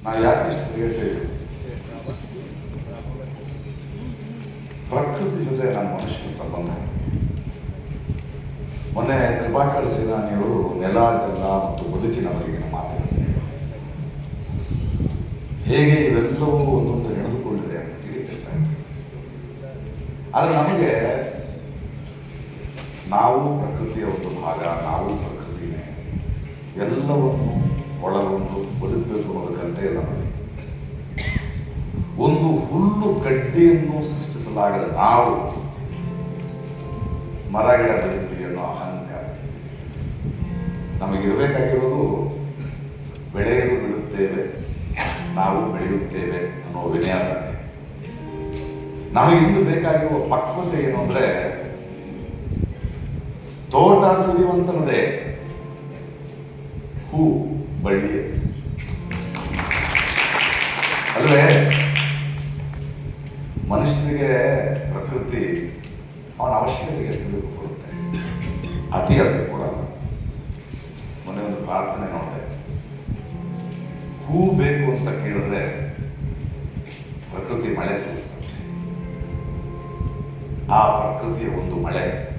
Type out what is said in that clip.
ನಾ ಯಾಕೆ ಇಷ್ಟು ಇದ್ದೀನಿ ಪ್ರಕೃತಿ ಜೊತೆ ನಮ್ಮ ಮನುಷ್ಯನ ಸಂಬಂಧ ಮೊನ್ನೆ ಕೃಪಾಕರ್ ಸೇನಾನಿಯವರು ನೆಲ ಜಲ ಮತ್ತು ಬದುಕಿನ ಬಗೆಗಿನ ಮಾತುಗಳು ಹೇಗೆ ಇವೆಲ್ಲವೂ ಒಂದೊಂದು ನಡೆದುಕೊಂಡಿದೆ ಅಂತ ತಿಳಿತಾ ಇದ್ದಾರೆ ಆದರೆ ನಮಗೆ ನಾವು ಪ್ರಕೃತಿಯ ಒಂದು ಭಾಗ ನಾವು ಪ್ರಕೃತಿನೇ ಎಲ್ಲವನ್ನು ಒಳಗೊಂಡು ಬದುಕಬೇಕು ಅನ್ನೋದಕ್ಕಂತೆ ನಮಗೆ ಒಂದು ಹುಲ್ಲು ಕಡ್ಡಿಯನ್ನು ಸೃಷ್ಟಿಸಲಾಗದ ನಾವು ಮರ, ಗಿಡ ಬೆಳೆಸ್ತೀವಿ ಅನ್ನೋ ಅಹಂಕಾರ. ನಮಗಿರಬೇಕಾಗಿರೋದು ಬೆಳೆಯಲು ಬಿಡುತ್ತೇವೆ, ನಾವು ಬೆಳೆಯುತ್ತೇವೆ ಅನ್ನೋ ವಿನಯತೆ ನಮಗೆ ಇಂದು ಬೇಕಾಗಿರುವ ಪಕ್ವತೆ ಏನು ಅಂದ್ರೆ ತೋಟ ಸುರಿಯುವಂತನದೇ. ಹೂ ಬಳ್ಳಿ. ಅಲ್ಲೇ, ಮನುಷ್ಯನಿಗೆ ಪ್ರಕೃತಿ ಅವನ ಅವಶ್ಯಕತೆಗೆ ಎಷ್ಟು ಕೊಡುತ್ತೆ? ಅತಿ ಆಸೆ ಕೊಡಲ್ಲ. ಮೊನ್ನೆ ಒಂದು ಪ್ರಾರ್ಥನೆ ನೋಡಿದೆ. ಹೂ ಬೇಕು ಅಂತ ಕೇಳಿದ್ರೆ ಪ್ರಕೃತಿ ಮಳೆ ಸುರಿಸ್ತದೆ ಆ ಪ್ರಕೃತಿಯ ಒಂದು ಮಳೆ